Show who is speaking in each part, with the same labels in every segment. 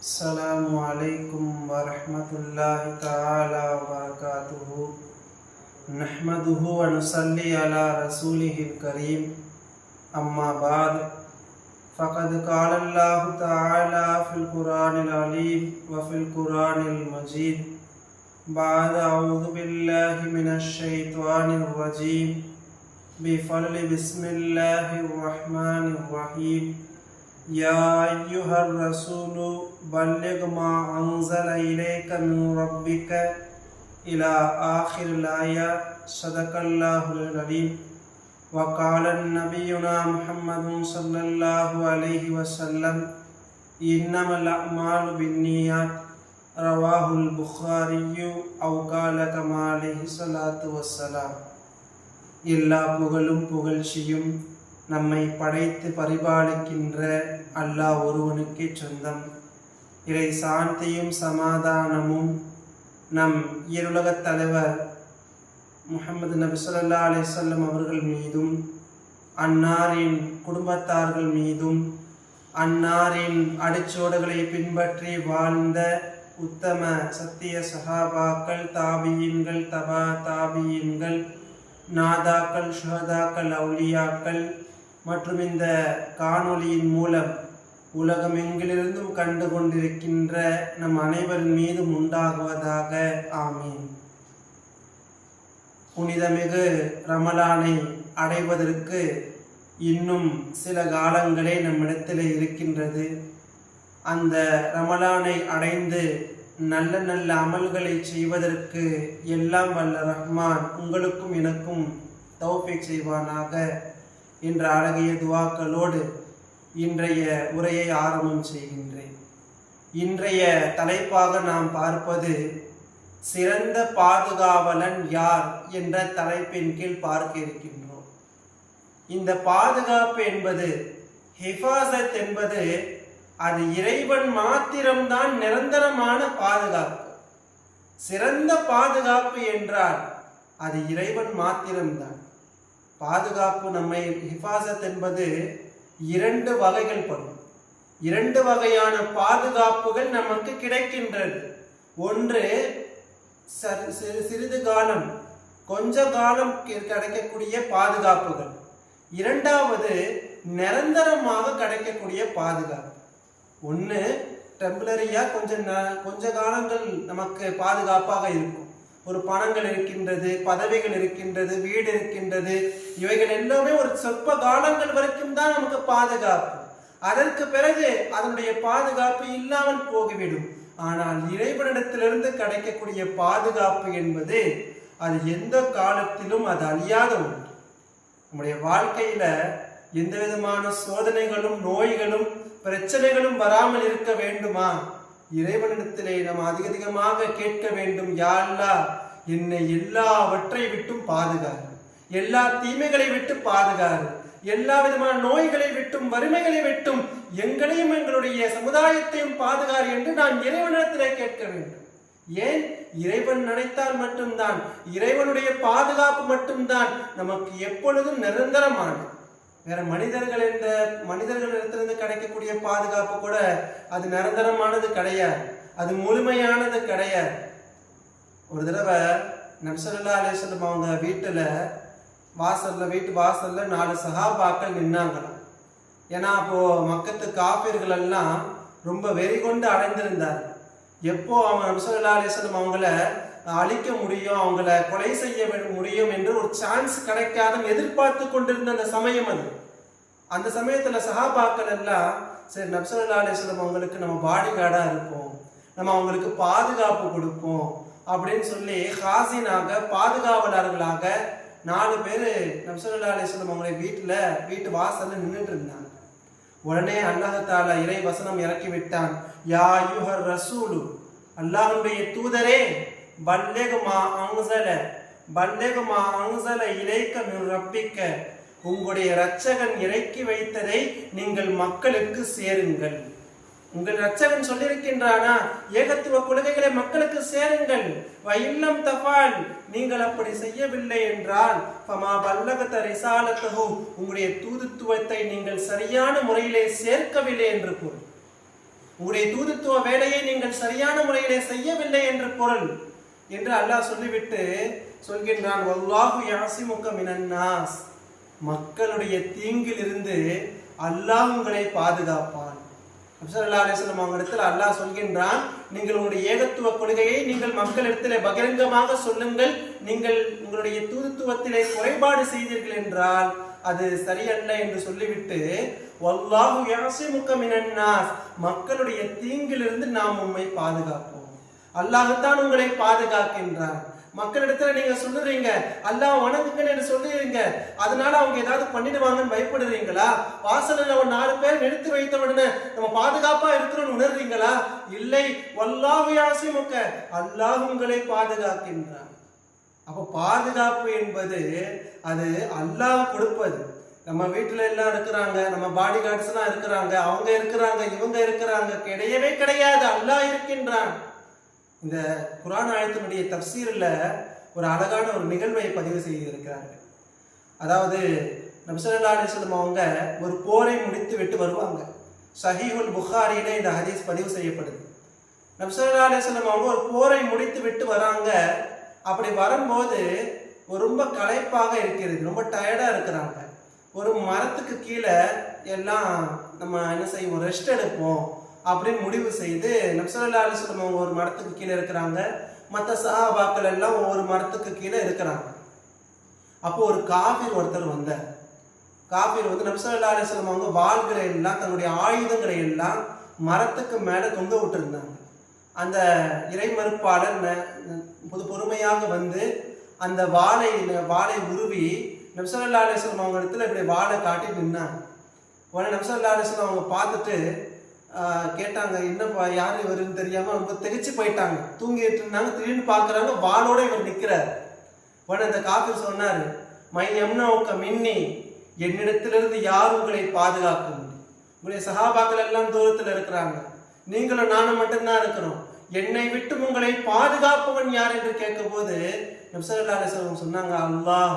Speaker 1: السلام عليكم ورحمة الله تعالى وبركاته نحمده ونصلي على رسوله الكريم أما بعد، فقد قال الله تعالى في القرآن العليم وفي القرآن المجيد بعد أعوذ بالله من الشيطان الرجيم بفضل بسم الله الرحمن الرحيم يا أيها الرسول بلغ ما أنزل إليك من ربك إلى آخر الآية صدق الله العليم وقال نبينا محمد صلى الله عليه وسلم إنما الأعمال بالنيات رواه البخاري أو قال كما عليه الصلاة والسلام எல்லா புகழும் புகழ்ச்சியும் நம்மை படைத்து பரிபாலிக்கின்ற அல்லாஹ் ஒருவனுக்கே சொந்தம். இறை சாந்தியும் சமாதானமும் நம் ஈருலகத் தலைவர் முகமது நபி ஸல்லல்லாஹு அவர்கள் மீதும் அன்னாரின் குடும்பத்தார்கள் மீதும் அன்னாரின் அடிச்சோடுகளை பின்பற்றி வாழ்ந்த உத்தம சத்திய சஹாபாக்கள் தாபியின்கள் தபா தாபியின்கள் நாதாக்கள் ஷுஹதாக்கள் அவுலியாக்கள் மற்றும் இந்த காணொளியின் மூலம் உலகமெங்கிலிருந்தும் கண்டு கொண்டிருக்கின்ற நம் அனைவரின் மீதும் உண்டாகுவதாக ஆமீன். புனிதமிகு ரமலானை அடைவதற்கு இன்னும் சில காலங்களே நம்மிடத்தில் இருக்கின்றது. அந்த ரமலானை அடைந்து நல்ல நல்ல அமல்களை செய்வதற்கு எல்லாம் வல்ல ரஹ்மான் உங்களுக்கும் எனக்கும் தௌஃபிக் செய்வானாக. என்ற அழகிய துவாக்களோடு இன்றைய உரையை ஆரம்பம் செய்கின்றேன். இன்றைய தலைப்பாக நாம் பார்ப்பது சிறந்த பாதுகாவலன் யார்? என்ற தலைப்பின் கீழ் பார்க்க இருக்கின்றோம். இந்த பாதுகாப்பு என்பது ஹிஃபாசத் என்பது அது இறைவன் மாத்திரம்தான் நிரந்தரமான பாதுகாப்பு. சிறந்த பாதுகாப்பு என்றால் அது இறைவன் மாத்திரம்தான். பாதுகாப்பு நம்மை ஹிஃபாசத் என்பது இரண்டு வகைகள் படும். இரண்டு வகையான பாதுகாப்புகள் நமக்கு கிடைக்கின்றது. ஒன்று சிறு- சிறிது காலம் கொஞ்ச காலம் கிடைக்கக்கூடிய பாதுகாப்புகள். இரண்டாவது நிரந்தரமாக கிடைக்கக்கூடிய பாதுகாப்பு. ஒன்று டெம்பரரியாக கொஞ்சம் ந- கொஞ்ச காலங்கள் நமக்கு பாதுகாப்பாக இருக்கும். ஒரு பணங்கள் இருக்கின்றது பதவிகள் இருக்கின்றது வீடு இருக்கின்றது. இவைகள் எல்லாமே ஒரு சொற்ப காலங்கள் வரைக்கும் தான் நமக்கு பாதுகாப்பு. அதற்கு பிறகு அதனுடைய பாதுகாப்பு இல்லாமல் போகிவிடும். ஆனால் இறைவனிடத்திலிருந்து கிடைக்கக்கூடிய பாதுகாப்பு என்பது அது எந்த காலத்திலும் அது அழியாத ஒன்று. நம்முடைய வாழ்க்கையில எந்த விதமான சோதனைகளும் நோய்களும் பிரச்சனைகளும் வராமல் இருக்க வேண்டுமா? இறைவனிடத்திலே நாம் அதிக அதிகமாக கேட்க வேண்டும் யாழ்லா என்னை எல்லாவற்றை விட்டும் பாதுகாரு. எல்லா தீமைகளை விட்டு பாதுகாரு. எல்லா விதமான நோய்களை விட்டும் வறுமைகளை விட்டும் எங்களையும் எங்களுடைய சமுதாயத்தையும் பாதுகாரு என்று நான் இறைவனிடத்திலே கேட்க வேண்டும். ஏன்? இறைவன் நினைத்தால் மட்டும்தான் இறைவனுடைய பாதுகாப்பு மட்டும்தான் நமக்கு எப்பொழுதும் நிரந்தரமானது. வேற மனிதர்கள் என்ற மனிதர்களிடத்திலிருந்து கிடைக்கக்கூடிய பாதுகாப்பு கூட அது நிரந்தரமானது கிடையாது. அது முழுமையானது கிடையாது. ஒரு தடவை நபிசல்லா அலேசல்லம் அவங்க வீட்டில் வாசலில் வீட்டு வாசலில் நாலு சகாபாக்கள் நின்னாங்களாம். ஏன்னா அப்போது மக்கத்து காப்பீர்கள் எல்லாம் ரொம்ப வெறி கொண்டு அடைந்திருந்தார் எப்போ அவங்க நபிசல்லா அலேசல்லம் அவங்கள அழிக்க முடியும் அவங்கள கொலை செய்ய முடியும் என்று ஒரு சான்ஸ் கிடைக்காத எதிர்பார்த்து கொண்டிருந்த அந்த சமயம் அது. அந்த சமயத்துல சஹாபாக்கள் எல்லாம் சரி நப்சல்லா அலிஸ்லம் அவங்களுக்கு நம்ம பாடி கார்டா இருப்போம் நம்ம அவங்களுக்கு பாதுகாப்பு கொடுப்போம் அப்படின்னு சொல்லி ஹாசினாக பாதுகாவலர்களாக நாலு பேர் நப்சல்லா அலிஸ்லம் அவங்களை வீட்டுல வீட்டு வாசல்ல நின்றுட்டு இருந்தாங்க. உடனே அல்லாஹால இறை வசனம் இறக்கி விட்டான். யா யுஹர் ரசூலு அல்லாஹனுடைய தூதரே பல்லேகுமா அங்சல பல்லேகுமா அங்குசல இலைக்க ரப்பிக்க உங்களுடைய இரட்சகன் இறக்கி வைத்ததை நீங்கள் மக்களுக்கு சேருங்கள். உங்கள் ரட்சகன் சொல்லியிருக்கின்றானா ஏகத்துவ கொள்கைகளை மக்களுக்கு சேருங்கள். வயில்லம் தபால் நீங்கள் அப்படி செய்யவில்லை என்றால் பமா பல்லவத்த ரிசாலத்தஹு உங்களுடைய தூதுத்துவத்தை நீங்கள் சரியான முறையிலே சேர்க்கவில்லை என்று பொருள். உங்களுடைய தூதுத்துவ வேலையை நீங்கள் சரியான முறையிலே செய்யவில்லை என்று பொருள். என்று அல்லாஹ் சொல்லிவிட்டு சொல்கின்றான் வல்லாஹு யாசிமுக மினன்னாஸ். மக்களுடைய தீங்கிலிருந்து அல்லாஹ் உங்களை பாதுகாப்பான். அப்சல்லா அலிஸ்லாம் அவங்க இடத்துல அல்லாஹ் சொல்கின்றான் நீங்கள் உங்களுடைய ஏகத்துவ கொள்கையை நீங்கள் மக்களிடத்திலே பகிரங்கமாக சொல்லுங்கள். நீங்கள் உங்களுடைய தூதுத்துவத்திலே குறைபாடு செய்தீர்கள் என்றால் அது சரியல்ல என்று சொல்லிவிட்டு வல்லாஹு யாசிமுக மினன்னாஸ். மக்களுடைய தீங்கிலிருந்து நாம் உம்மை பாதுகாப்போம். அல்லாஹ் தான் உங்களை பாதுகாக்கின்றான் மக்களிடத்துல நீங்க சொல்லுறீங்க அல்லாஹ் வணங்குங்கன்னு என்று சொல்லுறீங்க. அதனால அவங்க ஏதாவது பண்ணிடுவாங்கன்னு பயப்படுறீங்களா? வாசலில் ஒரு நாலு பேர் நிறுத்தி வைத்த உடனே நம்ம பாதுகாப்பா இருக்கிறோம்னு உணர்றீங்களா? இல்லை வல்லாஹு யாசிமுக்க அல்லாஹ் உங்களை பாதுகாக்கின்றான். அப்ப பாதுகாப்பு என்பது அது அல்லாஹ் கொடுப்பது. நம்ம வீட்டுல எல்லாம் இருக்கிறாங்க நம்ம பாடி கார்ட்ஸ் எல்லாம் இருக்கிறாங்க அவங்க இருக்கிறாங்க இவங்க இருக்கிறாங்க கிடையவே கிடையாது. அல்லாஹ் இருக்கின்றான். இந்த குரான் ஆயத்தினுடைய தப்சீரில் ஒரு அழகான ஒரு நிகழ்வை பதிவு செய்திருக்கிறார்கள். அதாவது நபிசல்லா அலிஸ்லம் அவங்க ஒரு போரை முடித்து விட்டு வருவாங்க. சஹீஹுல் புகாரியிலே இந்த ஹதீஸ் பதிவு செய்யப்படுது. நபிசல்லா அலிஸ்லம் அவங்க ஒரு போரை முடித்து விட்டு வராங்க. அப்படி வரும்போது ஒரு ரொம்ப களைப்பாக இருக்கிறது. ரொம்ப டயர்டாக இருக்கிறாங்க. ஒரு மரத்துக்கு கீழே எல்லாம் நம்ம என்ன செய்வோம் ரெஸ்ட் எடுப்போம். அப்படின்னு முடிவு செய்து நப்சல்லா அலிஸ்லம் அவங்க ஒரு மரத்துக்கு கீழே இருக்கிறாங்க. மற்ற சஹாபாக்கள் எல்லாம் ஒவ்வொரு மரத்துக்கு கீழே இருக்கிறாங்க. அப்போ ஒரு காபீர் ஒருத்தர் வந்தார். காபீர் வந்து நப்சல்லா அலிஸ்லம் அவங்க வாள்களை எல்லாம் தன்னுடைய ஆயுதங்களை எல்லாம் மரத்துக்கு மேலே தொங்க விட்டுருந்தாங்க. அந்த இறைமறுப்பாளர் புது பொறுமையாக வந்து அந்த வாழை வாழை உருவி நப்சல்லா அலிஸ்லம் அவங்க இடத்துல இப்படி வாழை காட்டி நின்னாங்க. உடனே நம்சல்லா அலிஸ்லாம் அவங்க பார்த்துட்டு கேட்டாங்க என்னப்பா யார் இவருன்னு தெரியாம ரொம்ப திகைச்சு போயிட்டாங்க. தூங்கிட்டு இருந்தாங்க திடீர்னு பார்க்குறாங்க வாளோட இவர் நிக்கிறார். உடனே அந்த காஃபர் சொன்னாரு மை எம்னாவுக்க மின்னி என்னிடத்திலிருந்து யார் உங்களை பாதுகாக்க முடியும் உங்களுடைய சகாபாக்கள் எல்லாம் தூரத்தில் இருக்கிறாங்க. நீங்களும் நானும் மட்டும்தான் இருக்கிறோம். என்னை விட்டு உங்களை பாதுகாப்பவன் யார் என்று கேட்கும்போது நப்சல்லா சொன்னாங்க அல்லாஹ்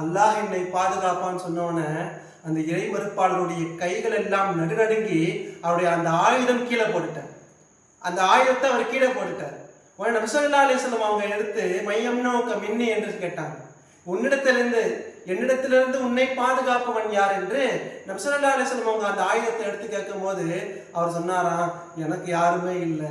Speaker 1: அல்லாஹ் என்னை பாதுகாப்பான்னு சொன்னவன அந்த இறை மறுப்பாளருடைய கைகள் எல்லாம் நடுநடுங்கி அவருடைய அந்த ஆயுதம் கீழே போட்டுட்டார். அந்த ஆயுதத்தை அவர் கீழே போட்டுட்டார். உடனே நபிசல்லா அலிஸ்லாம் அவங்க எடுத்து மையம்னோக்க மின்னி என்று கேட்டாங்க. உன்னிடத்திலிருந்து என்னிடத்திலிருந்து உன்னை பாதுகாப்பவன் யார்? என்று நபிசல்லா அலிஸ்லம் அவங்க அந்த ஆயுதத்தை எடுத்து கேட்கும் போது அவர் சொன்னாராம் எனக்கு யாருமே இல்லை.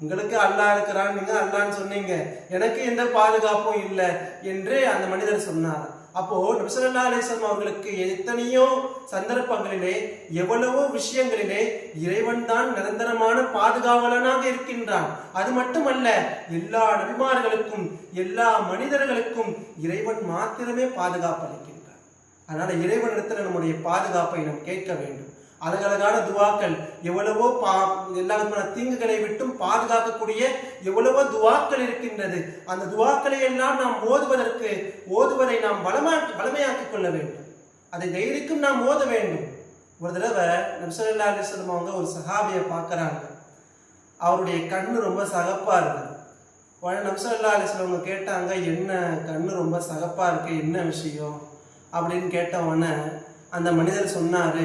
Speaker 1: உங்களுக்கு அல்லாஹ் இருக்கிறான். நீங்க அல்லான்னு சொன்னீங்க. எனக்கு எந்த பாதுகாப்பும் இல்லை என்று அந்த மனிதர் சொன்னார். அப்போ நபிசல்லா அலிஸ்லாம் அவர்களுக்கு எத்தனையோ சந்தர்ப்பங்களிலே எவ்வளவோ விஷயங்களிலே இறைவன் தான் நிரந்தரமான பாதுகாவலனாக இருக்கின்றான். அது மட்டுமல்ல எல்லா நபிமார்களுக்கும் எல்லா மனிதர்களுக்கும் இறைவன் மாத்திரமே பாதுகாப்பு அளிக்கின்றான். அதனால இறைவனிடத்தில் நம்முடைய பாதுகாப்பை நாம் கேட்க வேண்டும். அழகழகான துவாக்கள். எவ்வளவோ பா எல்லா விதமான தீங்குகளை விட்டும் பாதுகாக்கக்கூடிய எவ்வளவோ துவாக்கள் இருக்கின்றது. அந்த துவாக்களை எல்லாம் நாம் ஓதுவதற்கு ஓதுவதை நாம் வளமாக்கி வளமையாக்கிக் கொள்ள வேண்டும். அதை தைரியக்கும் நாம் ஓத வேண்டும். ஒரு தடவை நம்சல்லா அலிஸ்லம் அவங்க ஒரு சஹாபியை பார்க்குறாங்க. அவருடைய கண்ணு ரொம்ப சகப்பாக இருக்குது. உடனே நம்சல்லா அலிஸ்லம் கேட்டாங்க என்ன கண்ணு ரொம்ப சகப்பாக இருக்குது என்ன விஷயம்? அப்படின்னு கேட்ட உடனே அந்த மனிதர் சொன்னார்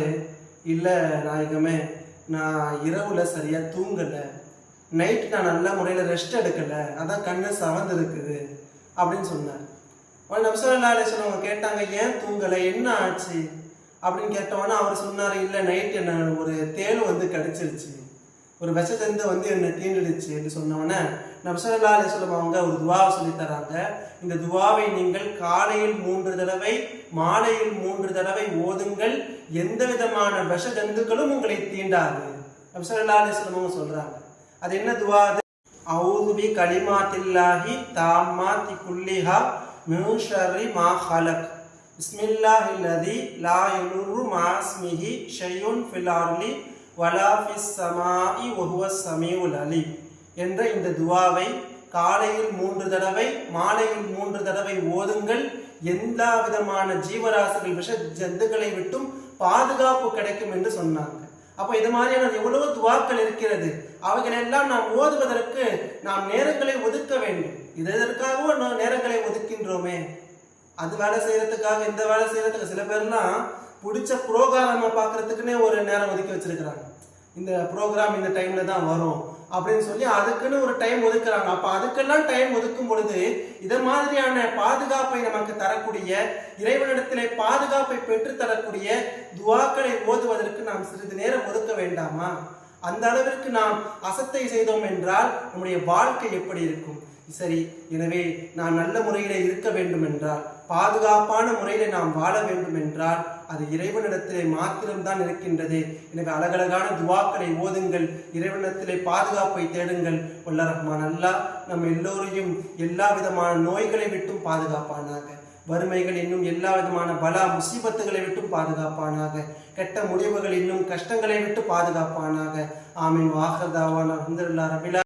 Speaker 1: இல்லை நாயகமே நான் இரவுல சரியாக தூங்கலை. நைட் நான் நல்ல முறையில் ரெஸ்ட் எடுக்கலை. அதான் கண்ணு சவந்து இருக்குது அப்படின்னு சொன்னார். உடனே நம்சல்லா அலிஸ்லம் அவங்க கேட்டாங்க ஏன் தூங்கலை? என்ன ஆச்சு? அப்படின்னு கேட்டவொன்னே அவர் சொன்னார் இல்லை நைட் என்ன ஒரு தேள் வந்து கடிச்சிருச்சு. ஒரு விஷத்திலிருந்து வந்து என்னை தீண்டிடுச்சு என்று சொன்னவொடனே நம்சல்லா அலிஸ்லம் அவங்க ஒரு துவாவை சொல்லி தராங்க. இந்த துவாவை நீங்கள் காலையில் மூன்று தடவை மாலையில் மூன்று தடவை ஓதுங்கள். எந்த விதமான விஷ ஜந்துக்களும் உங்களை தீண்டாது. நம்சல்லா அலிஸ்லம் அவங்க சொல்றாங்க. அது என்ன துவா அது? அவுதுபி கலிமாத்தில்லாஹி தி குல்லிஹா மியூஷரி மா ஹலக் பிஸ்மில்லாஹில்லதி லா யலுர்ரு மாஸ்மிஹி ஷையுன் ஃபிலார்லி அர்லி வலா ஃபிஸ் ஸமாஇ வஹுவ என்ற இந்த துவாவை காலையில் மூன்று தடவை மாலையில் மூன்று தடவை ஓதுங்கள். எந்த விதமான ஜீவராசிகள் விஷ ஜந்துக்களை விட்டும் பாதுகாப்பு கிடைக்கும் என்று சொன்னாங்க. அப்போ இது மாதிரியான எவ்வளவு துவாக்கள் இருக்கிறது? அவைகளெல்லாம் நாம் ஓதுவதற்கு நாம் நேரங்களை ஒதுக்க வேண்டும். இது எதற்காகவும் நாம் நேரங்களை ஒதுக்கின்றோமே. அது வேலை செய்யறதுக்காக இந்த வேலை செய்யறதுக்கு சில பேர்லாம் பிடிச்ச ப்ரோக்ராம பார்க்கறதுக்குன்னே ஒரு நேரம் ஒதுக்கி வச்சிருக்கிறாங்க. இந்த ப்ரோக்ராம் இந்த டைம்ல தான் வரும் அப்படின்னு சொல்லி அதுக்குன்னு ஒரு டைம் ஒதுக்குறாங்க. அப்ப அதுக்கெல்லாம் டைம் ஒதுக்கும் பொழுது இத மாதிரியான பாதுகாப்பை நமக்கு தரக்கூடிய இறைவனிடத்திலே பாதுகாப்பை பெற்று தரக்கூடிய துவாக்களை ஓதுவதற்கு நாம் சிறிது நேரம் ஒதுக்க வேண்டாமா? அந்த அளவிற்கு நாம் அசத்தை செய்தோம் என்றால் நம்முடைய வாழ்க்கை எப்படி இருக்கும்? சரி எனவே நாம் நல்ல முறையில் இருக்க வேண்டும் என்றால் பாதுகாப்பான முறையில் நாம் வாழ வேண்டும் என்றால் அது இறைவனிடத்திலே மாத்திரம்தான் இருக்கின்றது. எனவே அழகழகான துவாக்களை ஓதுங்கள். இறைவனிடத்திலே பாதுகாப்பை தேடுங்கள். உள்ள ரஹ்மான் அல்லா நம் எல்லோரையும் எல்லா விதமான நோய்களை விட்டும் பாதுகாப்பானாக. வறுமைகள் இன்னும் எல்லா விதமான பலா முசீபத்துகளை விட்டும் பாதுகாப்பானாக. கெட்ட முடிவுகள் இன்னும் கஷ்டங்களை விட்டு பாதுகாப்பானாக. ஆமீன். வாஹதாவான அல்ஹம்துலில்லாஹ் ரபிலா